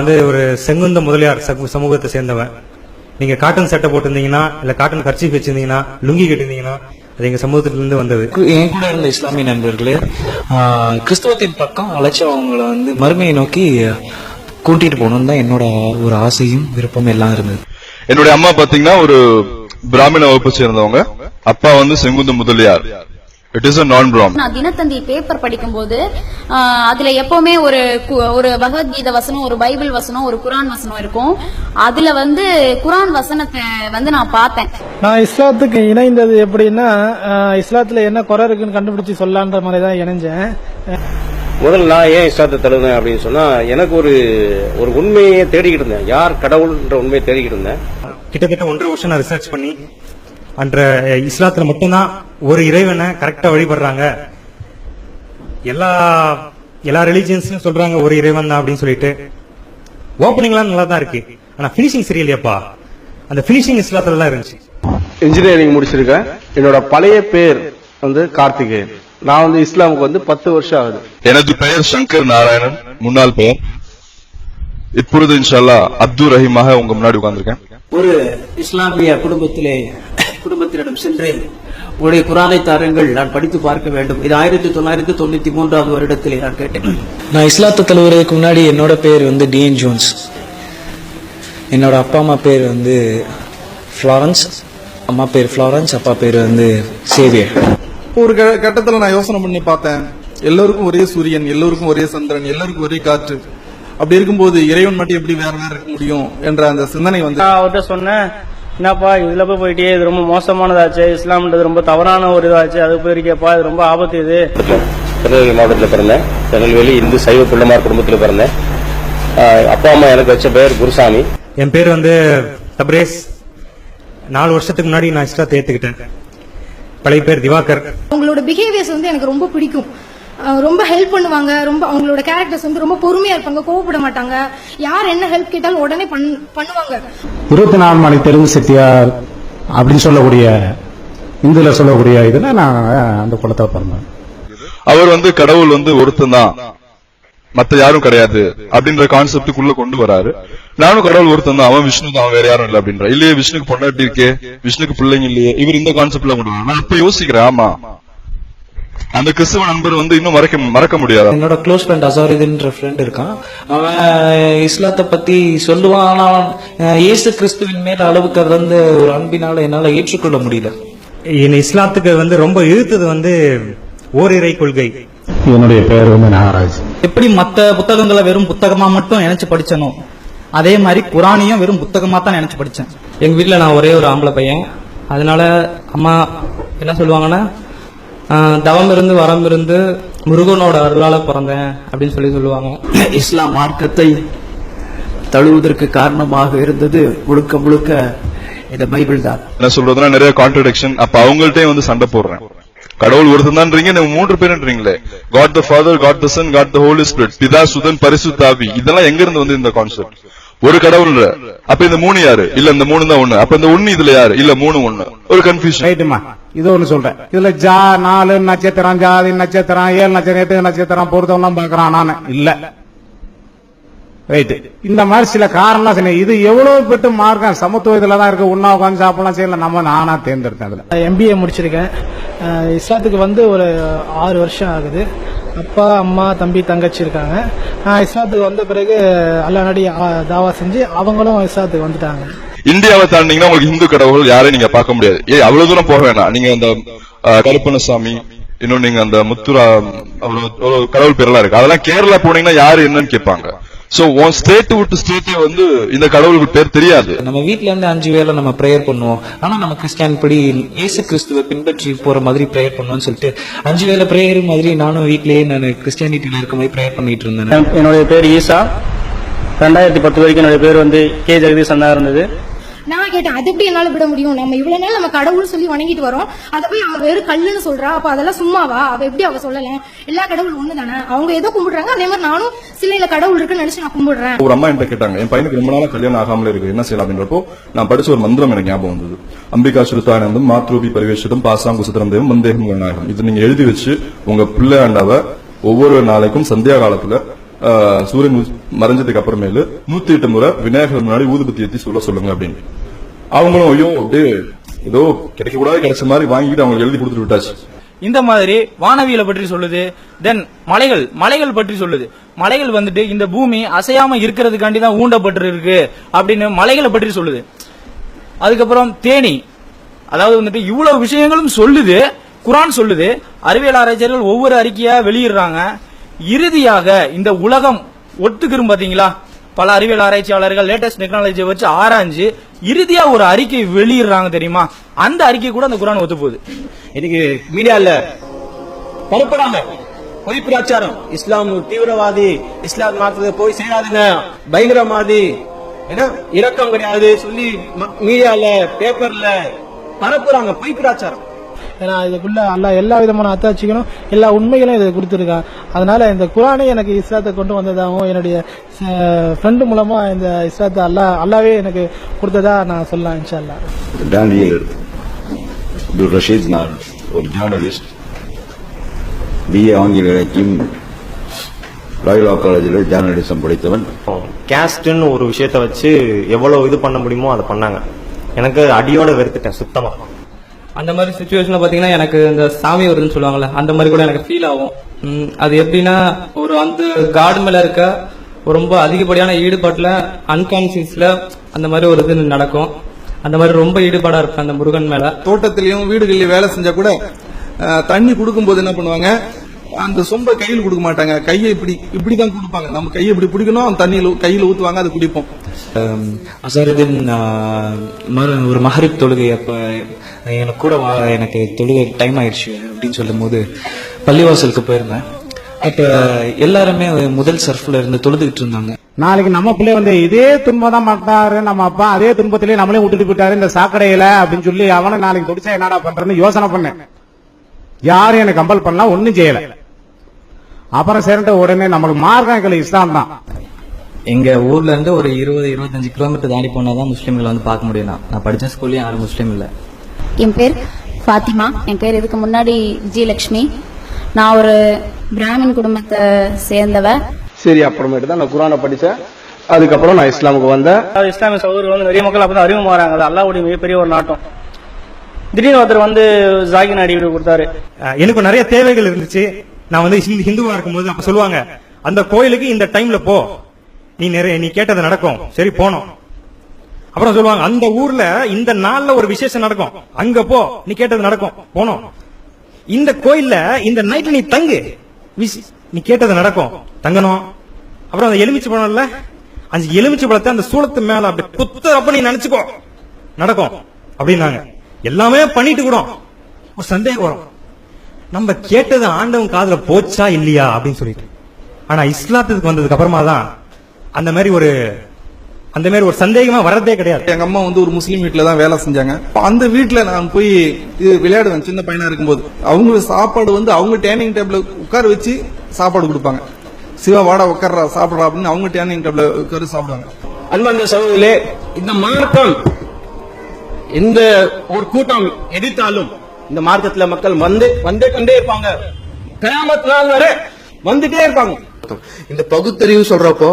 வந்து ஒரு செங்குந்த முதலியார் சமூ- சமூகத்தை சேர்ந்தவன். நீங்க காட்டன் சட்டை போட்டிருந்தீங்கன்னா இல்ல காட்டன் கர்ச்சீஃப் வச்சிருந்தீங்கன்னா லுங்கி கட்டிருந்தீங்கன்னா அது எங்க சமூகத்துல இருந்து வந்தது. என் கூட இருந்த இஸ்லாமிய நண்பர்களே ஆஹ், கிறிஸ்தவத்தின் பக்கம் அழைச்சி அவங்கள வந்து மறுமையை நோக்கி கூட்டிட்டு போகணும்னு தான் என்னோட ஒரு ஆசையும் விருப்பம் எல்லாம் இருந்தது. என்னுடைய அம்மா பாத்தீங்கன்னா ஒரு பிராமண வகுப்பை சேர்ந்தவங்க. அப்பா வந்து Sengunthar Mudaliar. It is uh நான் தினத்தந்தி பேப்பர் படிக்கும்போது அதுல எப்பவுமே ஒரு ஒரு பகவத்கீதை வசனம் ஒரு பைபிள் வசனம் ஒரு குரான் வசனம் இருக்கும். அதுல வந்து குரான் வசனத்தை வந்து நான் பார்த்தேன். நான் இஸ்லாத்துக்கு இணைந்தது எப்படின்னா இஸ்லாத்துல என்ன குறை இருக்குன்னு கண்டுபிடிச்சு சொல்லலான்ற மாதிரி தான் இணைஞ்சேன். முதல்ல நான் ஏன் இஸ்லாத்தை தழுவேன் அப்படின்னு சொன்னா எனக்கு ஒரு ஒரு உண்மையை தேடிக்கிட்டு இருந்தேன். யார் கடவுள்ன்ற உண்மையை தேடிக்கிட்டு இருந்தேன். கிட்டத்தட்ட ஒன்றரை வருஷம் நான் ரிசர்ச் பண்ணி அன்ற இஸ்லாத்துல மட்டும்தான் ஒரு இறைவனை கரெக்டா வழிபடுறாங்க. எல்லா எல்லா ரிலீஜியன்ஸ்லயும் சொல்றாங்க ஒரு இறைவன் தான் அப்படின்னு சொல்லிட்டு. ஓப்பனிங்லாம் நல்லா தான் இருக்கு. ஆனா பினிஷிங் சரியில்லையாப்பா. அந்த பினிஷிங் இஸ்லாத்துல தான் இருந்துச்சு. இன்ஜினியரிங் முடிச்சிருக்கேன் என்னோட பழைய பேர் வந்து கார்த்திகேயன் நான் வந்து இஸ்லாமுக்கு வந்து பத்து வருஷம் ஆகுது. எனது பெயர் சங்கர் நாராயணன். முன்னாள் பெயர். இப்பொழுது இன்ஷால்லா அப்துல் ரஹீமாக உங்க முன்னாடி உட்கார்ந்திருக்கேன். ஒரு இஸ்லாமிய குடும்பத்திலே குடும்பத்தினிடம் சென்று உங்களுடைய குரானை தாருங்கள் நான் படித்து பார்க்க வேண்டும். இது ஆயிரத்தி தொள்ளாயிரத்தி தொண்ணூத்தி மூன்றாவது வருடத்திலே நான் கேட்டேன். நான் இஸ்லாத்தை தழுவுறதுக்கு முன்னாடி என்னோட பேர் வந்து டிஎன் ஜோன்ஸ். என்னோட அப்பா அம்மா பேர் வந்து ஃப்ளாரன்ஸ். அம்மா பேர் ஃப்ளாரன்ஸ் அப்பா பேர் வந்து சேவியர். ஒரு க- கட்டத்துல நான் யோசனை பண்ணி பார்த்தேன். எல்லோருக்கும் ஒரே சூரியன் எல்லோருக்கும் ஒரே சந்திரன் எல்லோருக்கும் ஒரே காற்று. அப்படி இருக்கும்போது இறைவன் மட்டும் எப்படி வேற வேற இருக்க முடியும் என்ற அந்த சிந்தனை வந்து நான் அவர்கிட்ட சொன்னேன் என்னப்பா இதுல போய் போயிட்டே இது ரொம்ப மோசமானதாச்சு இஸ்லாம்ன்றது ரொம்ப தவறான ஒரு இதாச்சு அது போயிருக்கேப்பா இது ரொம்ப ஆபத்து இது. திருநெல்வேலி மாவட்டத்தில் பிறந்தேன். திருநெல்வேலி இந்து சைவ பிள்ளைமார் குடும்பத்தில் பிறந்தேன். அப்பா அம்மா எனக்கு வச்ச பெயர் குருசாமி. என் பேர் வந்து தப்ரேஸ் நாலு வருஷத்துக்கு முன்னாடி நான் இஸ்லாத்தை ஏத்துக்கிட்டேன். பழைய பேர் திவாகர். அவங்களோட பிஹேவியர்ஸ் வந்து எனக்கு ரொம்ப பிடிக்கும். ரொம்ப ஹெல்ப் பண்ணுவாங்க. ரொம்ப அவங்களோட கேரக்டர்ஸ் வந்து ரொம்ப பொறுமையா இருப்பாங்க. கோவப்பட மாட்டாங்க. யார் என்ன ஹெல்ப் கேட்டாலும் உடனே பண்ணு- பண்ணுவாங்க. இருபத்தி நாலு மணி தெலுங்கு செட்டியார் அப்படின்னு சொல்லக்கூடிய இந்துல சொல்லக்கூடிய இதுல நான் அந்த குலத்தை பிறந்தேன். அவர் வந்து கடவுள் வந்து ஒருத்தன் தான். மத்த யாரும் கிடையாது அப்படின்ற கான்செப்டுக்குள்ள கொண்டு வராரு. நானும் கடவுள் ஒருத்தன் தான். அவன் விஷ்ணு தான். அவன் வேற யாரும் இல்ல அப்படின்ற. இல்லையே விஷ்ணுக்கு பொண்டாட்டி இருக்கே? விஷ்ணுக்கு பிள்ளைங்க இல்லையே. இவர் இந்த கான்செப்ட்ல கொண்டு வராரு. நான் இப்ப யோசிக்கிறேன். ஆமா. அந்த கிறிஸ்துவ நண்பர் வந்து இன்னும் மறக்க மறக்க முடியாது? என்னோட க்ளோஸ் ஃப்ரெண்ட் அசாருதுன்ற ஃப்ரெண்ட் இருக்கான். அவன் இஸ்லாத்தை பத்தி சொல்லுவான் ஆனா இயேசு கிறிஸ்துவின் மேல அளவுக்கு அது வந்து ஒரு அன்பினால என்னால ஏற்றுக்கொள்ள முடியல. இந்த இஸ்லாத்துக்கு வந்து ரொம்ப இழுத்தது வந்து ஓரிரை கொள்கை. என்னுடைய பெயர் வந்து நாகராஜ் எப்படி மத்த புத்தகங்களை வெறும் புத்தகமா மட்டும் நினைச்சு படிச்சனோ அதே மாதிரி குரானையும் வெறும் புத்தகமா தான் நினைச்சு படிச்சேன். எங்க வீட்ல நான் ஒரே ஒரு ஆம்பளை பையன். அதனால அம்மா என்ன சொல்லுவாங்கன்னா தவம் இருந்து வரம் இருந்து முருகனோட அருளால பிறந்தேன் அப்படின்னு சொல்லி சொல்லுவாங்க. இஸ்லாம் மார்க்கத்தை தழுவுவதற்கு காரணமாக இருந்தது முழுக்க முழுக்க இந்த பைபிள் தான். என்ன சொல்றதுன்னா நிறைய கான்ட்ரடிக்ஷன் அப்ப அவங்கள்ட்டே வந்து சண்டை போடுறேன். கடவுள் ஒருத்தன் தான்றீங்க நீங்க மூன்று பேருன்றீங்களே. God the father God the son God the holy spirit பிதா சுதன் பரிசுத்தாவி. இதெல்லாம் எங்க இருந்து வந்து இந்த கான்செப்ட் ஒரு கடவுள்ன்ற அப்ப இந்த மூணு யாரு? இல்ல இந்த மூணு தான் ஒண்ணு. அப்ப இந்த ஒண்ணு இதுல யாரு? இல்ல மூணு ஒண்ணு. ஒரு கன்ஃபியூஷன் ரைட்டுமா இது ஒண்ணு சொல்றேன். இதுல ஜா நாலு நட்சத்திரம் ஜாதி நட்சத்திரம் ஏழு நட்சத்திரம் எட்டு நட்சத்திரம் பொருத்தம்லாம் பாக்குறான் நானு. இல்ல. ரைட் இந்த மாதிரி சில காரணம் சொன்னேன். இது எவ்வளவு பெட்டு மார்க்கம் சமத்துவ இதுல தான் இருக்கு. உண்ணா உட்காந்து சாப்பிடலாம் செய்யல நம்ம நானா தேர்ந்தெடுத்தேன் அதுல. எம்பிஏ முடிச்சிருக்கேன். இஸ்லாத்துக்கு வந்து ஒரு ஆறு வருஷம் ஆகுது. அப்பா அம்மா தம்பி தங்கச்சி இருக்காங்க. நான் இஸ்லாத்துக்கு வந்த பிறகு அல்லா நடி தாவா செஞ்சு அவங்களும் இஸ்லாத்துக்கு வந்துட்டாங்க. இந்தியாவை தாண்டிங்கன்னா உங்களுக்கு இந்து கடவுள் யாரையும் நீங்க பார்க்க முடியாது. ஏ அவ்வளவு தூரம் போக வேணாம். நீங்க அந்த அஹ், கருப்பணசாமி இன்னும் நீங்க அந்த முத்துரா அவ்வளவு அவ்வளவு கடவுள் பேரெல்லாம் இருக்கு. அதெல்லாம் கேரளா போனீங்கன்னா யாரு என்னன்னு கேட்பாங்க. சோ உன் ஸ்டேட் விட்டு ஸ்டேட்டே வந்து இந்த கடவுளுக்கு பேர் தெரியாது. நம்ம வீட்ல இருந்து அஞ்சு வேளை நம்ம ப்ரேயர் பண்ணுவோம். ஆனா நம்ம கிறிஸ்டியன் படி இயேசு கிறிஸ்துவை பின்பற்றி போற மாதிரி ப்ரேயர் பண்ணுவோம்னு சொல்லிட்டு அஞ்சு வேளை ப்ரேயர் மாதிரி நானும் வீட்லயே நான் கிறிஸ்டியானிட்டியில இருக்க மாதிரி ப்ரேயர் பண்ணிட்டு இருந்தேன். என்னுடைய பேர் ஈசா. ரெண்டாயிரத்தி பத்து வரைக்கும் என்னுடைய பேர் வந்து கே. ஜெகதீசன் தான் இருந்தது. நான் கேட்டேன் அது எப்படி என்னால விட முடியும்? நம்ம இவ்வளவு நாள் நம்ம கடவுள் சொல்லி வணங்கிட்டு வரோம். அதை போய் அவ வெறும் கல்லுன்னு சொல்றா. அப்ப அதெல்லாம் சும்மாவா? அவ எப்படி அவ சொல்லல எல்லா கடவுள் ஒண்ணு தானே அவங்க ஏதோ கும்பிடுறாங்க. அதே மாதிரி நானும் சிலையில கடவுள் இருக்குன்னு நினைச்சு நான் கும்பிடுறேன். ஒரு அம்மா என்கிட்ட கேட்டாங்க என் பையனுக்கு ரொம்ப நாளா கல்யாணம் ஆகாமல இருக்கு. என்ன செய்யலாம்? அப்படின்றப்போ நான் படிச்ச ஒரு மந்திரம் எனக்கு ஞாபகம் வந்தது. அம்பிகா சுருத்தானந்தம் மாத்ரூபி பரிவேஷிதம் பாசாங்கு சுத்திரம் தேவம் மந்தேகம் நாயகம் இது நீங்க எழுதி வச்சு உங்க பிள்ளை ஆண்டாவ ஒவ்வொரு நாளைக்கும் சந்தியா காலத்துல சூரியன் மறைஞ்சதுக்கு அப்புறமேலு நூத்தி எட்டு முறை விநாயகர் முன்னாடி ஊதுபத்தி ஏற்றி சொல்ல சொல்லுங்க அப்படின்னு. அவங்களும் ஐயோ அப்படியே ஏதோ கிடைக்க கூடாது கிடைச்ச மாதிரி வாங்கிட்டு அவங்களுக்கு எழுதி கொடுத்துட்டு விட்டாச்சு. இந்த மாதிரி வானவியலை பற்றி சொல்லுது தென் மலைகள் மலைகள் பற்றி சொல்லுது. மலைகள் வந்துட்டு இந்த பூமி அசையாம இருக்கிறதுக்காண்டி தான் ஊண்டப்பட்டு இருக்கு அப்படின்னு மலைகளை பற்றி சொல்லுது. அதுக்கப்புறம் தேனி அதாவது வந்துட்டு இவ்வளவு விஷயங்களும் சொல்லுது குரான் சொல்லுது. அறிவியல் ஆராய்ச்சியர்கள் ஒவ்வொரு அறிக்கையா வெளியிடுறாங்க. இறுதியாக இந்த உலகம் ஒத்துக்கிறோம் பாத்தீங்களா? பல அறிவியல் ஆராய்ச்சியாளர்கள் லேட்டஸ்ட் டெக்னாலஜியை வச்சு ஆராய்ஞ்சு இறுதியா ஒரு அறிக்கை வெளியிடுறாங்க தெரியுமா? அந்த அறிக்கை கூட அந்த குரான் ஒத்து போகுது. இன்னைக்கு மீடியால பரப்புறாங்க. பொய் பிரச்சாரம். இஸ்லாம் தீவிரவாதி இஸ்லாம் மாத்திரத்தை போய் செய்யாதுங்க பயங்கரவாதி ஏன்னா இரக்கம் கிடையாது சொல்லி மீடியால பேப்பர்ல பரப்புறாங்க பொய் பிரச்சாரம். ஏன்னா இதுக்குள்ள அல்லா எல்லா விதமான அத்தாட்சிகளும் எல்லா உண்மைகளும் இதை கொடுத்துருக்கான் அதனால இந்த குரானே எனக்கு இஸ்லாத்தை கொண்டு வந்ததாகவும் என்னுடைய ஃப்ரெண்டு மூலமா இந்த இஸ்லாத்தை அல்லா அல்லாவே எனக்கு கொடுத்ததா நான் சொல்லலாம் இன்ஷா அல்லாஹ் டேனியல் அப்துல் ரஷீத் நான் ஒரு ஜேர்னலிஸ்ட் பிஏ ஆங்கில இலக்கியம் ராயலா காலேஜில் ஜேர்னலிசம் படித்தவன். கேஸ்ட்னு ஒரு விஷயத்த வச்சு எவ்வளவு இது பண்ண முடியுமோ அதை பண்ணாங்க. எனக்கு அடியோட வெறுத்துட்டேன் சுத்தமா. அந்த மாதிரி சுச்சுவேஷன்ல பாத்தீங்கன்னா எனக்கு இந்த சாமி வருதுன்னு சொல்லுவாங்கல்ல அந்த மாதிரி கூட எனக்கு ஃபீல் ஆகும். அது எப்படின்னா ஒரு அந்த காடு மேல இருக்க ஒரு ரொம்ப அதிகப்படியான ஈடுபாட்டுல அன்கான்சியஸ்ல அந்த மாதிரி ஒரு இது நடக்கும். அந்த மாதிரி ரொம்ப ஈடுபாடா இருப்பேன் அந்த முருகன் மேல. தோட்டத்திலயும் வீடுகள்லயும் வேலை செஞ்சா கூட தண்ணி கொடுக்கும்போது என்ன பண்ணுவாங்க அந்த சொம்ப கையில் கொடுக்க மாட்டாங்க. கையை இப்படி இப்படிதான் கொடுப்பாங்க. நம்ம கையை இப்படி பிடிக்கணும் அந்த தண்ணியில கையில ஊத்துவாங்க அதை குடிப்போம். அசருதீன் ஒரு மஹரிப் தொழுகை அப்ப எனக்கு கூட வா எனக்கு தொழுகை டைம் ஆயிடுச்சு அப்படின்னு சொல்லும் போது பள்ளிவாசலுக்கு போயிருந்தேன். அப்ப எல்லாருமே முதல் சர்ஃப்ல இருந்து தொழுதுகிட்டு இருந்தாங்க. நாளைக்கு நம்ம பிள்ளை வந்து இதே துன்பம் தான் மாட்டாரு நம்ம அப்பா அதே துன்பத்திலே நம்மளே விட்டுட்டு போயிட்டாரு இந்த சாக்கடையில அப்படின்னு சொல்லி அவனை நாளைக்கு தொடிச்சா என்னடா பண்றேன்னு யோசனை பண்ணேன். யாரும் எனக்கு கம்பல் பண்ணலாம் ஒண்ணும் செய்யல. அப்புறம் சரின்ட்டு உடனே நம்மளுக்கு மார்க்கம் இஸ்லாம் தான். எங்க ஊர்ல இருந்து ஒரு இருபது இருபத்தஞ்சு கிலோமீட்டர் தாண்டி போனாதான் முஸ்லீம்களை வந்து பார்க்க முடியும் நான். நான் படிச்ச ஸ்கூல்லயும் யாரும் முஸ்லீம் இல்ல. என் பேர் ஃபாத்திமா. என் பேர் இதுக்கு முன்னாடி ஜி லக்ஷ்மி. நான் ஒரு பிராமின் குடும்பத்தை சேர்ந்தவ. சரி அப்புறமேட்டு தான் நான் குரானை படிச்சேன். அதுக்கப்புறம் நான் இஸ்லாமுக்கு வந்தேன். இஸ்லாமிய சகோதரர்கள் வந்து நிறைய மக்கள் அப்பதான் அறிமுகம் வராங்க அது அல்லாவுடைய மிகப்பெரிய ஒரு நாட்டம். திடீர்னு ஒருத்தர் வந்து ஜாகின் அடி கொடுத்தாரு. எனக்கு நிறைய தேவைகள் இருந்துச்சு. நான் வந்து ஹிந்து- ஹிந்துவா இருக்கும்போது அப்ப சொல்லுவாங்க அந்த கோயிலுக்கு இந்த டைம்ல போ. நீ நிறைய நீ கேட்டது நடக்கும். சரி போனோம். அப்புறம் சொல்லுவாங்க அந்த ஊர்ல இந்த நாள்ல ஒரு விசேஷம் நடக்கும். அங்க போ நீ கேட்டது நடக்கும். போனோம். இந்த கோயில்ல இந்த நைட்ல நீ தங்கு. நீ கேட்டது நடக்கும். தங்கணும். அப்புறம் அந்த எலுமிச்சை பழம்ல அந்த எலுமிச்சை பழத்தை அந்த சூளத்து மேல அப்படி குத்துறப்ப நீ நினைச்சுக்கோ. நடக்கும். அப்படின்னாங்க. எல்லாமே பண்ணிட்டு கூட ஒரு சந்தேகம் வரும். நம்ம கேட்டது ஆண்டவன் காதல போச்சா இல்லையா அப்படின்னு சொல்லிட்டு. ஆனா இஸ்லாத்துக்கு வந்ததுக்கு அப்புறமா தான் அந்த மாதிரி ஒரு அந்த மாதிரி ஒரு சந்தேகமா வர்றதே கிடையாது. எங்க அம்மா வந்து ஒரு முஸ்லீம் வீட்ல தான் வேலை செஞ்சாங்க. அந்த வீட்ல நான் போய் இது விளையாடுவேன் சின்ன பையனா இருக்கும்போது. அவங்க சாப்பாடு வந்து அவங்க டேனிங் டேபிள் உட்கார வச்சு சாப்பாடு கொடுப்பாங்க. சிவா வாடா உட்கார்றா சாப்பிடுறா அப்படின்னு அவங்க டேனிங் டேபிள் உட்கார சாப்பிடுவாங்க. அன்பார்ந்த சகோதரிகளே இந்த மார்க்கம் எந்த ஒரு கூட்டம் எதிர்த்தாலும் இந்த மார்க்கத்துல மக்கள் வந்து வந்தே கொண்டே இருப்பாங்க. கயாமத் நாள் வரை வந்துட்டே இருப்பாங்க. இந்த பகுத்தறிவு சொல்றப்போ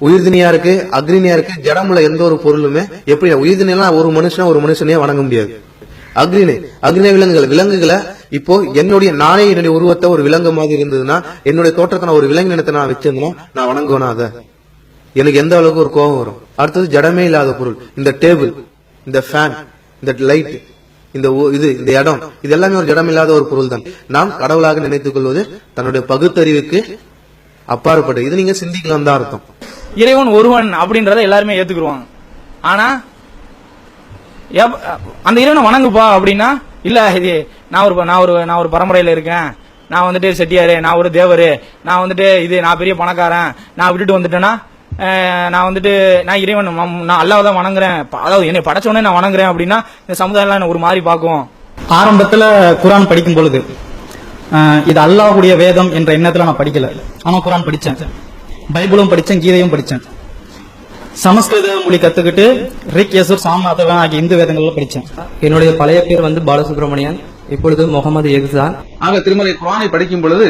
உயிர்தினியா இருக்கு அக்னியா இருக்கு ஜடமுள்ள எந்த ஒரு பொருளுமே எப்படி உயிர்தினா ஒரு மனுஷன் ஒரு மனுஷனே வணங்க முடியாது. அக்னினை அக்னி விலங்குகள் விலங்குகளை இப்போ என்னுடைய நானே என்னுடைய உருவத்தை ஒரு விலங்கு மாதிரி இருந்ததுன்னா என்னுடைய தோற்றத்தை நான் ஒரு விலங்கு நினைத்தை நான் வச்சிருந்தேன்னா நான் வணங்குவேனா அதை? எனக்கு எந்த அளவுக்கு ஒரு கோபம் வரும்? அடுத்தது ஜடமே இல்லாத பொருள் இந்த டேபிள் இந்த ஃபேன் இந்த லைட் இந்த இது இந்த இடம் இது எல்லாமே ஒரு ஜடம் இல்லாத ஒரு பொருள் தான் நாம் கடவுளாக நினைத்துக் கொள்வது தன்னுடைய பகுத்தறிவுக்கு அப்பாற்பட்டு இது நீங்க சிந்திக்கலாம் தான் அர்த்தம். இறைவன் ஒருவன் அப்படின்றத எல்லாருமே ஏத்துக்குருவாங்க. ஆனா அந்த இறைவனை வணங்குப்பா அப்படின்னா இல்ல இது நான் ஒரு நான் ஒரு நான் ஒரு பரம்பரையில இருக்கேன். நான் வந்துட்டு செட்டியாரு நான் ஒரு தேவரு. நான் வந்துட்டு இது நான் பெரிய பணக்காரன். நான் விட்டுட்டு வந்துட்டேன்னா நான் வந்துட்டு நான் இறைவன் நான் அல்லாஹ் தான் வணங்குறேன். அதாவது என்னை படைச்சோடனே நான் வணங்குறேன் அப்படின்னா இந்த சமுதாயம் என்ன ஒரு மாதிரி பார்க்கும். ஆரம்பத்துல குரான் படிக்கும் பொழுது இது அல்லாஹ்வுடைய வேதம் என்ற எண்ணத்துல நான் படிக்கல. ஆனா குரான் படிச்சேன். பைபிளும் படிச்சேன் கீதையும் படிச்சேன். சமஸ்கிருத மொழி கத்துக்கிட்டு ரிக் யசுர் சாமநாதவன் ஆகிய இந்து வேதங்கள்ல படிச்சேன். என்னுடைய பழைய பேர் வந்து பாலசுப்ரமணியன் இப்பொழுது முகமது எக்ஸான் ஆக திருமலை குரானை படிக்கும் பொழுது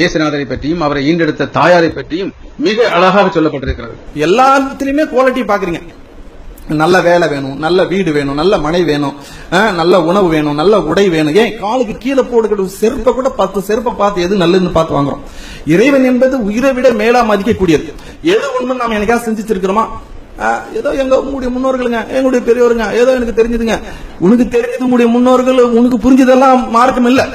இயேசுநாதரை பற்றியும் அவரை ஈண்டெடுத்த தாயாரை பற்றியும் மிக அழகாக சொல்லப்பட்டிருக்கிறது. எல்லாத்துலயுமே குவாலிட்டி பாக்குறீங்க நல்ல வேலை வேணும் நல்ல வீடு வேணும் நல்ல மனை வேணும் நல்ல உணவு வேணும் நல்ல உடை வேணும். ஏன்? காலுக்கு கீழே போடுகிற செருப்பை கூட பத்து செருப்பை பார்த்து எது நல்லதுன்னு பார்த்து வாங்குறோம். இறைவன் என்பது உயிரை விட மேலா மதிக்கக்கூடியது. எது ஒன்று நாம் எனக்கா சிந்திச்சிருக்கிறோமா? ஏதோ எங்க உங்களுடைய முன்னோர்களுங்க எங்களுடைய பெரியவருங்க ஏதோ எனக்கு தெரிஞ்சதுங்க. உனக்கு தெரிஞ்சது உங்களுடைய முன்னோர்கள் உனக்கு புரிஞ்சதெல்லாம் மார்க்கம் இல்லை.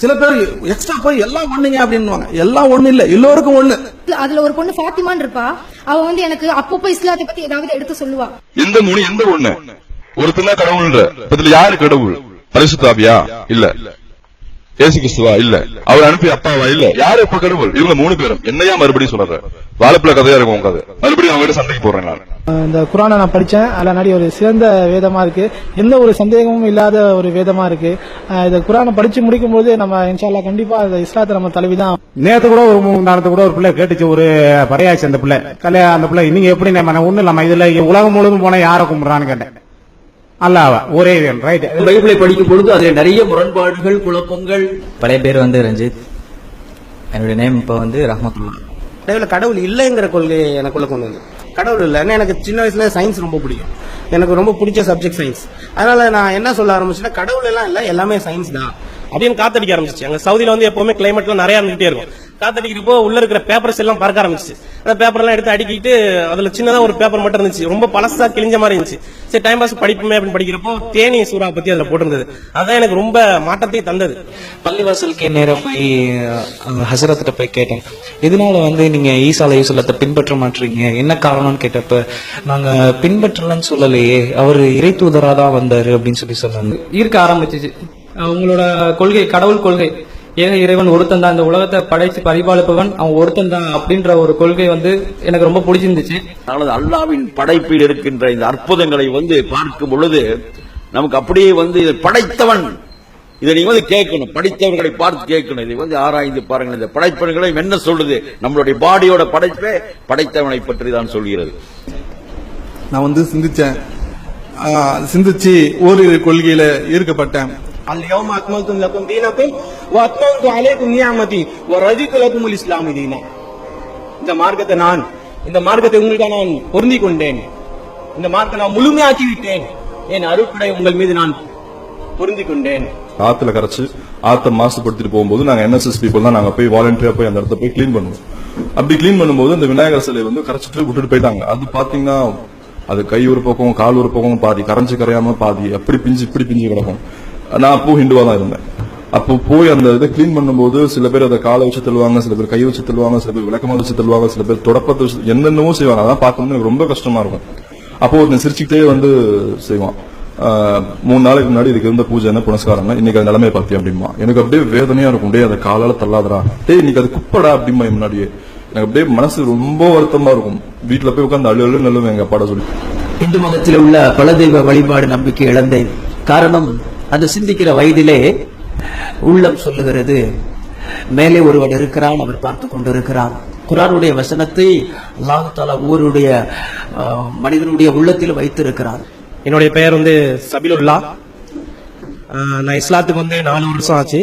சில பேர் எக்ஸ்ட்ரா போய் எல்லாம் ஒண்ணுங்க அப்படின்னுவாங்க. எல்லாம் ஒண்ணு இல்ல எல்லோருக்கும் ஒண்ணு. அதுல ஒரு பொண்ணு ஃபாத்திமான்னு இருப்பா. அவ வந்து எனக்கு அப்பப்போ இஸ்லாத்தை பத்தி ஏதாவது எடுத்து சொல்லுவா. எந்த மூணு எந்த ஒண்ணு? ஒருத்தன் தான் இப்ப இதுல யாரு கடவுள்? பரிசுத்தாவியா? இல்ல. ஏசு கிறிஸ்துவா? இல்ல. அவர் அனுப்பி அப்பாவா? இல்ல. யாரு இப்ப கடவுள்? இவங்க மூணு பேரும். என்னையா மறுபடியும் சொல்ற வாழைப்பழ கதையா இருக்கும் உங்க கதை. மறுபடியும் அவங்க சண்டைக்கு போறேன் நான். இந்த குரானை நான் படித்தேன் அதில் நடி ஒரு சிறந்த வேதமாக இருக்கு. எந்த ஒரு சந்தேகமும் இல்லாத ஒரு வேதமாக இருக்கு. இந்த குரானை படித்து முடிக்கும்போது நம்ம இன்ஷால்லா கண்டிப்பாக இந்த இஸ்லாத்தை நம்ம தழுவிதான் நேத்து கூட ஒரு மூணு நாளத்து கூட ஒரு பிள்ளை கேட்டுச்சு. ஒரு பறையாச்சு அந்த பிள்ளை. கல்யாணம் அந்த பிள்ளை நீங்க எப்படி நம்ம ஒண்ணு இல்லாம இதுல உலகம் முழுவதும் போனா யாரை கும்பிடுறான்னு கேட்டேன். அல்லாவா ஒரே ரைட் பைபிளை படிக்கும் பொழுது அதில் நிறைய முரண்பாடுகள் குழப்பங்கள். பழைய பேர் வந்து ரஞ்சித். என்னுடைய நேம் இப்போ வந்து ரஹமத்துல்லா. கடவுள் கடவுள் இல்லைங்கிற கொள்கையை எனக்குள்ள கொண்டு வந்து கடவுள் இல்லைன்னு எனக்கு சின்ன வயசுல சயின்ஸ் ரொம்ப பிடிக்கும். எனக்கு ரொம்ப பிடிச்ச சப்ஜெக்ட் சயின்ஸ் அதனால நான் என்ன சொல்ல ஆரம்பிச்சேன்னா கடவுள் எல்லாம் இல்ல எல்லாமே சயின்ஸ் தான். அப்படின்னு காத்தடிக்க ஆரம்பிச்சிச்சு. அங்க சவுதியில வந்து எப்பவுமே கிளைமேட்லாம் நிறைய இருந்துகிட்டே இருக்கும். காத்தடிக்கிறப்போ உள்ள இருக்கிற பேப்பர்ஸ் எல்லாம் பறக்க ஆரம்பிச்சு அந்த பேப்பர் எல்லாம் எடுத்து அடிக்கிட்டு அதுல சின்னதா ஒரு பேப்பர் மட்டும் இருந்துச்சு. ரொம்ப பழசா கிழிஞ்ச மாதிரி இருந்துச்சு. சரி டைம் பாஸ் படிப்புமே அப்படின்னு படிக்கிறப்போ தேனி சூறா பத்தி அதுல போட்டிருந்தது. அதான் எனக்கு ரொம்ப மாற்றத்தை தந்தது. பள்ளிவாசலுக்கு நேரம் போய் ஹசரத்திட்ட போய் கேட்டேன். இதனால வந்து நீங்க ஈசா அலையுசல்லத்தை பின்பற்ற மாட்டீங்க. என்ன காரணம்னு கேட்டப்ப நாங்க பின்பற்றலன்னு சொல்லலையே அவர் இறை தூதரா தான் வந்தாரு அப்படின்னு சொல்லி சொன்னாங்க. ஈர்க்க ஆரம்பிச்சிச்சு. அவங்களோட கொள்கை கடவுள் கொள்கை. ஏக இறைவன் ஒருத்தன் தான் இந்த உலகத்தை படைச்சு பரிபாலிப்பவன். அவன் ஒருத்தன் தான் அப்படின்ற ஒரு கொள்கை வந்து எனக்கு ரொம்ப பிடிச்சிருந்துச்சு. அதனால அல்லாவின் படைப்பில் இருக்கின்ற இந்த அற்புதங்களை வந்து பார்க்கும் பொழுது நமக்கு அப்படியே வந்து இதை படைத்தவன். இதை நீங்க வந்து கேட்கணும். படித்தவர்களை பார்த்து கேட்கணும். இதை வந்து ஆராய்ந்து பாருங்கள். இந்த படைப்பவர்களை என்ன சொல்லுது? நம்மளுடைய பாடியோட படைப்பே படைத்தவனை பற்றி தான் சொல்கிறது. நான் வந்து சிந்திச்சேன். சிந்திச்சு ஓரிரு கொள்கையில ஈர்க்கப்பட்டேன். اليوم أكملت لكم دينكم وأتممت عليكم نعمتي ورضيت لكم الإسلام دينا இந்த மார்க்கத்தை நான் இந்த மார்க்கத்தை உங்களுக்காக நான் பொருந்தி கொண்டேன் இந்த மார்க்கத்தை நான் முழுமையாக்கி விட்டேன் என் அருட்படை உங்கள் மீது நான் பொருந்தி கொண்டேன் ஆத்துல கரைச்சு ஆத்த மாசுபடுத்திட்டு போகும்போது நாங்க என்எஸ்எஸ் பீப்புள் தான் நாங்க போய் வாலண்டியரா போய் அந்த இடத்த போய் க்ளீன் பண்ணுவோம் அப்படி க்ளீன் பண்ணும்போது இந்த விநாயகர் சிலை வந்து கரைச்சிட்டு விட்டுட்டு போயிட்டாங்க அது பாத்தீங்கன்னா அது கை ஒரு பக்கம் கால் ஒரு பக்கம் பாதி கரைஞ்சு கரையாம பாதி அப்படி பிஞ்சு இப்படி பிஞ்சு கிடக்கும் நான் அப்போ ஹிந்துவா தான் இருந்தேன். அப்போ போய் அந்த இதை க்ளீன் பண்ணும்போது சில பேர் அதை காலை வச்சு தள்ளுவாங்க சில பேர் கை வச்சு தள்ளுவாங்க சில பேர் விளக்கமா வச்சு தள்ளுவாங்க சில பேர் தொடப்பத்தை வச்சு என்னென்னவோ செய்வாங்க. அதான் பார்க்கும்போது எனக்கு ரொம்ப கஷ்டமா இருக்கும். அப்போ ஒருத்தன் சிரிச்சுக்கிட்டே வந்து செய்வான். மூணு நாளைக்கு முன்னாடி இதுக்கு இருந்த பூஜை என்ன புனஸ்காரம் இன்னைக்கு அது நிலைமையை பார்த்தி அப்படிமா எனக்கு அப்படியே வேதனையா இருக்கும். டே அதை காலால தள்ளாதரா டே இன்னைக்கு அது குப்படா அப்படிமா முன்னாடியே. எனக்கு அப்படியே மனசு ரொம்ப வருத்தமா இருக்கும். வீட்டுல போய் உட்காந்து அழு அழு நல்லுவேன் எங்க அப்பாட சொல்லி. இந்து மதத்தில் உள்ள பல தெய்வ வழிபாடு நம்பிக்கை இழந்தேன். காரணம் அந்த சிந்திக்கிற வயதிலே உள்ளம் சொல்லுகிறது. மேலே ஒருவன் இருக்கிறான் அவர் பார்த்து கொண்டிருக்கிறான். குரானுடைய வசனத்தை அல்லாஹால தாலா ஒவ்வொருடைய மனிதனுடைய உள்ளத்தில் வைத்திருக்கிறான். என்னுடைய பெயர் வந்து சபிலுல்லா. நான் இஸ்லாத்துக்கு வந்து நாலு வருஷம் ஆச்சு.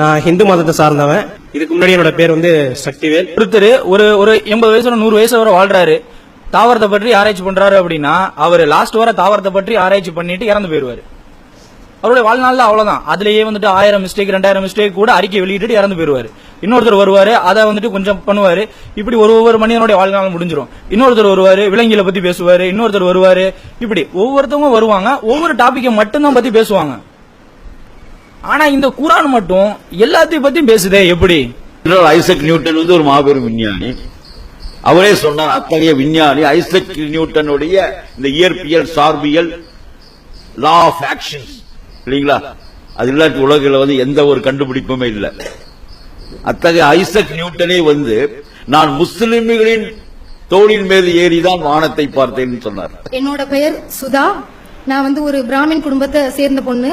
நான் ஹிந்து மதத்தை சார்ந்தவன். இதுக்கு முன்னாடி என்னோட பேர் வந்து சக்திவேல். ஒருத்தர் ஒரு ஒரு எண்பது வயசுல நூறு வயசு வரை வாழ்றாரு. தாவரத்தை பற்றி ஆராய்ச்சி பண்றாரு அப்படின்னா அவர் லாஸ்ட் வர தாவரத்தை பற்றி ஆராய்ச்சி பண்ணிட்டு இறந்து போயிடுவாரு. அவருடைய வாழ்நாள்ல அவ்வளவுதான். அதுலயே வந்துட்டு ஆயிரம் மிஸ்டேக் ரெண்டாயிரம் மிஸ்டேக் கூட அறிக்கை வெளியிட்டு இறந்து போயிருவாரு இன்னொருத்தர் வருவாரு அதை வந்துட்டு கொஞ்சம் பண்ணுவாரு. இப்படி ஒரு ஒவ்வொரு மனிதனுடைய வாழ்நாள் முடிஞ்சிடும் இன்னொருத்தர் வருவாரு விலங்கில பத்தி பேசுவாரு இன்னொருத்தர் வருவாரு. இப்படி ஒவ்வொருத்தவங்க வருவாங்க. ஒவ்வொரு டாபிக்கை மட்டும்தான் பத்தி பேசுவாங்க. ஆனா இந்த குரான் மட்டும் எல்லாத்தையும் பத்தியும் பேசுதே எப்படி? ஐசக் நியூட்டன் வந்து ஒரு மாபெரும் விஞ்ஞானி. அவரே சொன்னார் அத்தகைய விஞ்ஞானி ஐசக் நியூட்டனுடைய இந்த இயற்பியல் சார்பியல் லா ஆஃப் ஆக்ஷன்ஸ் இல்லைங்களா? அது இல்லாட்டி உலகில் வந்து எந்த ஒரு கண்டுபிடிப்புமே இல்லை. அத்தகைய ஐசக் நியூட்டனே வந்து நான் முஸ்லிம்களின் தோளின் மீது ஏறிதான் வானத்தை பார்த்தேன்னு சொன்னார். என்னோட பெயர் சுதா. நான் வந்து ஒரு பிராமின் குடும்பத்தை சேர்ந்த பொண்ணு.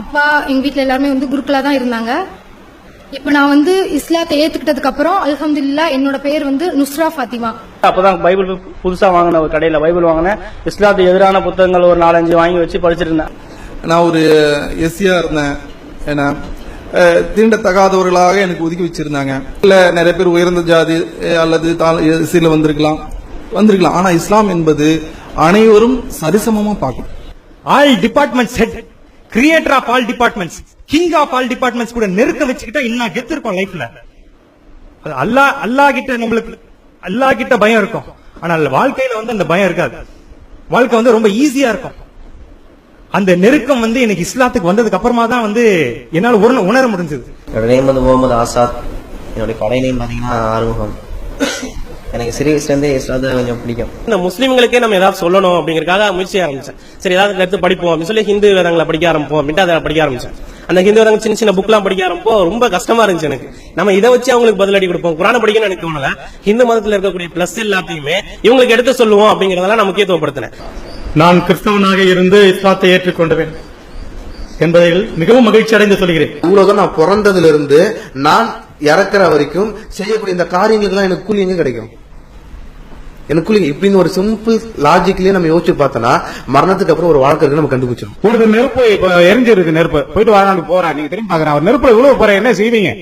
அப்பா எங்க வீட்ல எல்லாருமே வந்து குருக்களா தான் இருந்தாங்க. இப்ப நான் வந்து இஸ்லாத்தை ஏத்துக்கிட்டதுக்கு அப்புறம் அல்ஹம்துலில்லாஹ் என்னோட பெயர் வந்து நுஸ்ரா ஃபாத்திமா. அப்பதான் பைபிள் புதுசா வாங்கின ஒரு கடையில பைபிள் வாங்கினேன். இஸ்லாத்துக்கு எதிரான புத்தகங்கள் ஒரு நாலஞ்சு வாங்கி வச்சு படிச்சிட்டு இருந்தேன் நான் ஒரு எஸ்சியா இருந்தேன். ஏன்னா தீண்டத்தகாதவர்களாக எனக்கு ஒதுக்கி வச்சிருந்தாங்க. இல்லை நிறைய பேர் உயர்ந்த ஜாதி அல்லது தாழ் எஸ்சியில் வந்திருக்கலாம். வந்திருக்கலாம். ஆனால் இஸ்லாம் என்பது அனைவரும் சரிசமமாக பார்க்கும் all departments head creator of all departments king of all departments கூட நெருக்க வச்சுக்கிட்டா இன்னும் கெத்து இருக்கும் லைஃப்ல அது அல்லா அல்லா கிட்ட நம்மளுக்கு அல்லா கிட்ட பயம் இருக்கும். ஆனால் வாழ்க்கையில வந்து அந்த பயம் இருக்காது. வாழ்க்கை வந்து ரொம்ப ஈஸியா இருக்கும். அந்த நெருக்கம் வந்து எனக்கு இஸ்லாத்துக்கு வந்ததுக்கு அப்புறமா தான் வந்து என்னால உணர- உணர முடிஞ்சது. என்னோட நேம் வந்து முகமது ஆசாத். என்னுடைய கடை நேம் பார்த்தீங்கன்னா ஆறுமுகம். எனக்கு சிறிய வயசுலேருந்தே இஸ்லாத்தை கொஞ்சம் பிடிக்கும். இந்த முஸ்லீம்களுக்கே நம்ம ஏதாவது சொல்லணும் அப்படிங்கறதுக்காக முயற்சி ஆரம்பிச்சேன். சரி ஏதாவது எடுத்து படிப்போம் அப்படின்னு சொல்லி ஹிந்து வேதங்களை படிக்க ஆரம்பிப்போம் அப்படின்ட்டு அதை படிக்க ஆரம்பிச்சேன். அந்த ஹிந்து வேதங்கள் சின்ன சின்ன புக்லாம் படிக்க ஆரம்பிப்போ ரொம்ப கஷ்டமா இருந்துச்சு எனக்கு. நம்ம இதை வச்சு அவங்களுக்கு பதிலடி கொடுப்போம். குரானை படிக்கணும்னு எனக்கு தோணல. ஹிந்து மதத்துல இருக்கக்கூடிய பிளஸ் எல்லாத்தையுமே இவங்களுக்கு எடுத்து சொல்லுவோம் அப்படிங்கறதெல்லாம் நான் முக்கியத்துவப்படுத்தினேன். நான் கிறிஸ்தவனாக இருந்து இஸ்லாத்தை ஏற்றுக்கொண்டவேன் என்பதில் மிகவும் மகிழ்ச்சி அடைந்து சொல்கிறேன். இவ்வளவுதான் நான் பிறந்ததுல இருந்து நான் இறக்குற வரைக்கும் செய்யக்கூடிய இந்த காரியங்களுக்கெல்லாம் எனக்கு கூலி எங்க கிடைக்கும்? எனக்கு கூலி இப்படின்னு ஒரு சிம்பிள் லாஜிக்லயே நம்ம யோசிச்சு பார்த்தோம்னா மரணத்துக்கு அப்புறம் ஒரு வாழ்க்கை நம்ம கண்டுபிடிச்சோம் ஒரு நெருப்பு எரிஞ்சிருக்கு நெருப்பு. போயிட்டு வரான்னு போறேன் நீங்க திரும்பி பாக்குறேன் அவர் நெருப்புல இவ்வளவு போற. என்ன செய்வீங்க?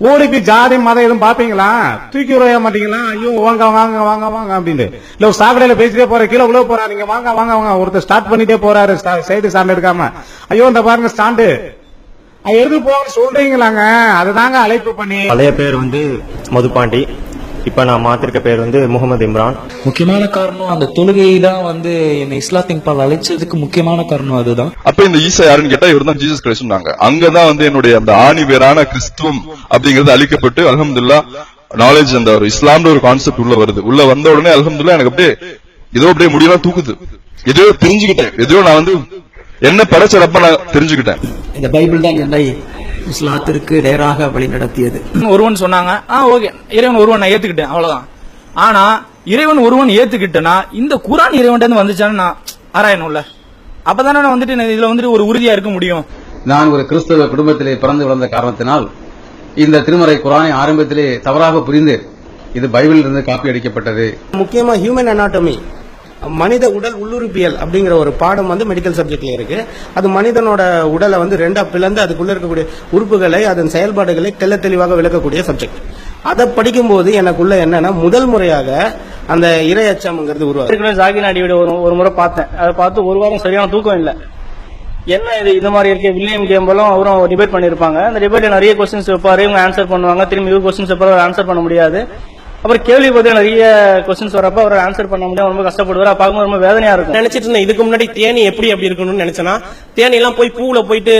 ஓடி ஜாதி மதம் எதுவும் பாப்பீங்களா தூக்கி உரைய மாட்டீங்களா? ஐயோ வாங்க வாங்க வாங்க வாங்க அப்படின்னு இல்ல ஒரு சாக்கடையில பேசிட்டே போற கீழே உள்ள போறா நீங்க வாங்க வாங்க வாங்க. ஒருத்தர் ஸ்டார்ட் பண்ணிட்டே போறாரு சைடு ஸ்டாண்ட் எடுக்காம ஐயோ இந்த பாருங்க ஸ்டாண்டு எடுத்து போங்க சொல்றீங்களாங்க. அதுதாங்க அழைப்பு பண்ணி. பழைய பேர் வந்து மதுபாண்டி. இப்ப நான் மாத்திருக்க பேர் வந்து முகமது இம்ரான். முக்கியமான காரணம் அந்த தொழுகை தான் வந்து என்னை இஸ்லாத்தின் பால் அழைச்சதுக்கு முக்கியமான காரணம் அதுதான். அப்ப இந்த ஈசா யாருன்னு கேட்டா இவர் தான் ஜீசஸ் கிரைஸ்ட்னாங்க அங்கதான் வந்து என்னுடைய அந்த ஆணி வேறான கிறிஸ்துவம் அப்படிங்கிறது அழிக்கப்பட்டு அல்ஹம்துலில்லாஹ் நாலேஜ் அந்த ஒரு இஸ்லாம்னு ஒரு கான்செப்ட் உள்ள வருது. உள்ள வந்த உடனே அல்ஹம்துலில்லாஹ் எனக்கு அப்படியே ஏதோ அப்படியே முடியலாம் தூக்குது. ஏதோ தெரிஞ்சுக்கிட்டேன். ஏதோ நான் வந்து என்ன படைச்சதப்ப நான் தெரிஞ்சுக்கிட்டேன். இந்த பைபிள் தான் என்னை இஸ்லாத்திற்கு நேராக வழி நடத்தியது. ஒருவன் சொன்னாங்க ஆ ஓகே இறைவன் ஒருவன் நான் ஏத்துக்கிட்டேன் அவ்வளவுதான். ஆனா இறைவன் ஒருவன் ஏத்துக்கிட்டேன்னா இந்த குரான் இறைவன் வந்துச்சான்னு நான் ஆராயணும்ல. அப்பதானே நான் வந்துட்டு இதுல வந்துட்டு ஒரு உறுதியா இருக்க முடியும். நான் ஒரு கிறிஸ்தவ குடும்பத்திலே பிறந்து வளர்ந்த காரணத்தினால் இந்த திருமறை குரானை ஆரம்பத்திலே தவறாக புரிந்து இது பைபிளில் இருந்து காப்பி அடிக்கப்பட்டது. முக்கியமா ஹியூமன் அனாட்டமி மனித உடல் உள்ளுறுப்பியல் அப்படிங்கிற ஒரு பாடம் வந்து மெடிக்கல் சப்ஜெக்ட்ல இருக்கு. அது மனிதனோட உடலை வந்து ரெண்டா பிளந்து அதுக்குள்ள இருக்கக்கூடிய உறுப்புகளை அதன் செயல்பாடுகளை தெள்ள தெளிவாக விளக்கக்கூடிய சப்ஜெக்ட் அதை படிக்கும்போது எனக்குள்ள என்னன்னா முதல் முறையாக அந்த இறை அச்சம்ங்கிறது உருவாகும் ஜாகி நாடியோட ஒரு ஒரு முறை பார்த்தேன். அதை பார்த்து ஒரு வாரம் சரியான தூக்கம் இல்லை. என்ன இது இது மாதிரி இருக்க வில்லியம் கேம்பலும் அவரும் டிபேட் பண்ணியிருப்பாங்க. அந்த டிபேட்ல நிறைய கொஸ்டின்ஸ் வைப்பாரு இவங்க ஆன்சர் பண்ணுவாங்க. திரும்பி இவங்க கொஸ்டின்ஸ் வைப்பாரு ஆன்சர் பண்ண முடியாது. அப்புறம் கேள்வி பதில் நிறைய கொஸ்டின்ஸ் வரப்ப அவர் ஆன்சர் பண்ண முடியாம ரொம்ப கஷ்டப்படுவார். பார்க்கும்போது ரொம்ப வேதனையா இருக்கும். நினைச்சிட்டு இருந்தேன் இதுக்கு முன்னாடி தேனி எப்படி அப்படி இருக்கணும்னு நினைச்சேன்னா தேனி எல்லாம் போய் பூவுல போயிட்டு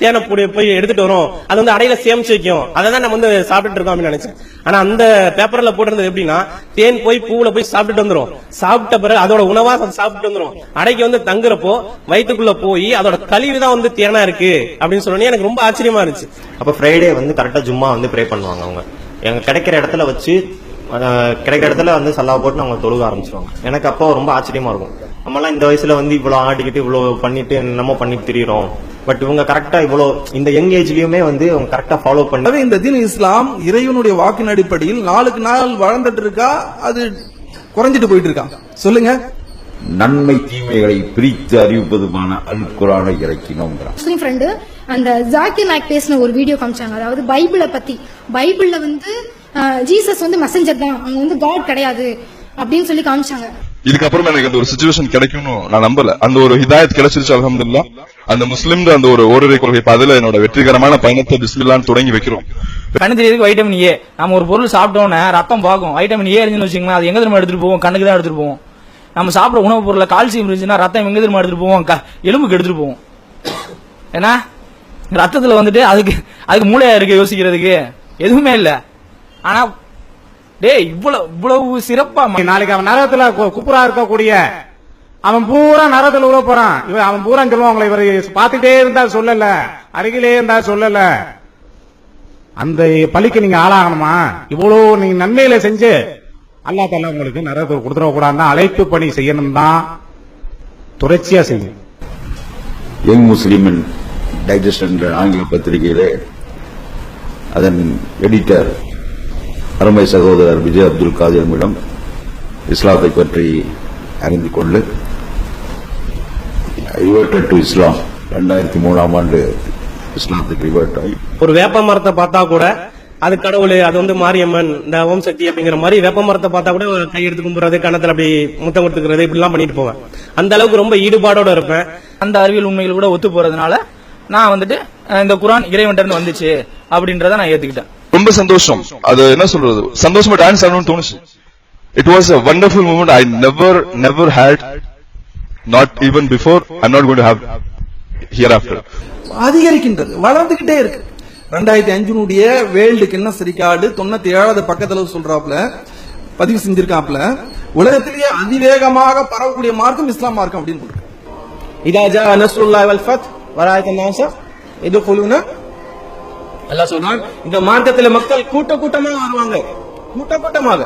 தேனை போய் எடுத்துட்டு வரும். அது வந்து அடையில சேமிச்சு வைக்கும். அதை தான் நம்ம வந்து சாப்பிட்டுட்டு இருக்கோம் அப்படின்னு நினைச்சேன். ஆனா அந்த பேப்பர்ல போட்டிருந்தது எப்படின்னா தேன் போய் பூவுல போய் சாப்பிட்டுட்டு வந்துரும். சாப்பிட்ட பிறகு அதோட உணவா சாப்பிட்டு வந்துரும். அடைக்கு வந்து தங்குறப்போ வயிற்றுக்குள்ள போய் அதோட கழிவு தான் வந்து தேனா இருக்கு அப்படின்னு சொன்னோன்னே எனக்கு ரொம்ப ஆச்சரியமா இருந்துச்சு. அப்ப ஃப்ரைடே வந்து கரெக்டா ஜும்மா வந்து ப்ரே பண்ணுவாங்க அவங்க. எங்க கிடைக்கிற இடத்துல வச்சு கிடைக்கிற இடத்துல வந்து சல்லா போட்டு அவங்க தொழுக ஆரம்பிச்சிருவாங்க. எனக்கு அப்போ ரொம்ப ஆச்சரியமா இருக்கும். நம்மலாம் இந்த வயசுல வந்து இவ்வளவு ஆடிக்கிட்டு இவ்வளவு பண்ணிட்டு என்னமோ பண்ணிட்டு திரியிறோம். பட் இவங்க கரெக்டா இவ்வளவு இந்த யங் ஏஜ்லயுமே வந்து அவங்க கரெக்டா ஃபாலோ பண்ணி இந்த தீன் இஸ்லாம் இறைவனுடைய வாக்கின் அடிப்படையில் நாளுக்கு நாள் வளர்ந்துட்டு இருக்கா அது குறைஞ்சிட்டு போயிட்டு இருக்கா சொல்லுங்க. நன்மை தீமைகளை பிரித்து அறிவிப்பதுமான அல் குரானை முஸ்லீம் ஃப்ரெண்டு அந்த ஜாக்கிர் நாயக் பேசின ஒரு வீடியோ காமிச்சாங்க. அதாவது பைபிளை பத்தி. பைபிள்ல வந்து ஜீசஸ் வந்து மெசஞ்சர் தான். அவங்க வந்து காட் கிடையாது அப்படின்னு சொல்லி காமிச்சாங்க. இதுக்கப்புறம் எனக்கு அந்த ஒரு சுச்சுவேஷன் கிடைக்கும்னு நான் நம்பல. அந்த ஒரு ஹிதாயத் கிடைச்சிருச்சு அல்ஹம்துலில்லாஹ் அந்த முஸ்லிம் அந்த ஒரு ஓரிரை கொள்கை பதில என்னோட வெற்றிகரமான பயணத்தை பிஸ்மில்லான்னு தொடங்கி வைக்கிறோம். கண்ணு தெரியறதுக்கு வைட்டமின் ஏ? நம்ம ஒரு பொருள் சாப்பிட்டோன்னே ரத்தம் பார்க்கும் வைட்டமின் ஏ இருந்துன்னு வச்சுக்கோங்களேன் அது எங்க திரும்ப எடுத்துட்டு போவோம்? கண்ணுக்கு தான் எடுத்துட்டு போவோம். நம்ம சாப்பிட்ற உணவுப் பொருள்ல கால்சியம் இருந்துச்சுன்னா ரத்தம் எங்க திரும்ப எடுத்துட்டு போவோம்? க- எலும்புக்கு எடுத்துட்டு போவோம். ஏன்னா ரத்தத்துல வந்துட்டு அதுக்கு அதுக்கு மூளையா இருக்கு யோசிக்கிறதுக்கு. எதுவுமே இல்ல. ஆனா டேய் இவ்வளவு இவ்வளவு சிறப்பா நாளைக்கு அவன் நரகத்துல கு- குப்புறா இருக்கக்கூடிய அவன் பூரா நரகத்துல உள்ள போறான். இவன் அவன் பூரா சொல்லுவான் உங்களை இவர் பார்த்துட்டே இருந்தா சொல்லல. அருகிலே இருந்தா சொல்லல. அந்த பழிக்கு நீங்க ஆளாகணுமா? இவ்வளவு நீங்க நன்மையில செஞ்சு அல்லா தாலா உங்களுக்கு நரகத்தில் கொடுத்துட கூடாதுன்னா அழைப்பு பணி செய்யணும் தான் தொடர்ச்சியா செய்யும் யங் முஸ்லிமின் டைஜஸ்ட் என்ற ஆங்கில பத்திரிகையிலே அதன் எடிட்டர் அருமை சகோதரர் விஜய் அப்துல் காதிரமிடம் இஸ்லாத்தை பற்றி அறிந்து கொண்டு யுவேட்டட் டு இஸ்லாம் ரெண்டாயிரத்தி மூணாம் ஆண்டு இஸ்லாத்துக்கு ரிவர்ட் ஆகி. ஒரு வேப்ப மரத்தை பார்த்தா கூட அது கடவுள் அது வந்து மாரியம்மன் இந்த ஓம் சக்தி அப்படிங்கிற மாதிரி வேப்ப மரத்தை பார்த்தா கூட கையெடுத்து கும்புறது கணத்துல அப்படி முத்தம் கொடுத்துக்கிறது இப்படிலாம் பண்ணிட்டு போவேன். அந்த அளவுக்கு ரொம்ப ஈடுபாடோட இருப்பேன். அந்த அறிவியல் உண்மைகள் கூட ஒத்து போறதுனால நான் வந்துட்டு இந்த குரான் இறைவன்ட்ட வந்துச்சு அப்படின்றத நான் ஏத்துக்கிட்டேன். ரொம்ப சந்தோஷம். அது என்ன சொல்றது? சந்தோஷமா டான்ஸ் ஆடணும்னு தோணுச்சு. It was a wonderful moment I never never had not even before I not going to have here after அதிகரிக்கின்றது வளர்ந்துகிட்டே இருக்கு. ரெண்டாயிரத்தி அஞ்சுனுடைய வேர்ல்டு கின்னஸ் ரெக்கார்டு தொண்ணூத்தி ஏழாவது பக்கத்துல சொல்றாப்ல பதிவு செஞ்சிருக்காப்ல உலகத்திலேயே அதிவேகமாக பரவக்கூடிய மார்க்கம் இஸ்லாம் மார்க்கம் அப்படின்னு போட்டு இதா ஜா நஸ்ருல்லாஹி வல் ஃபத் நாச எதுகுலுன அல்ல சொன்னான் இந்த மார்க்கத்தில் மக்கள் கூட்ட கூட்டமாக வருவாங்க. கூட்ட கூட்டமாக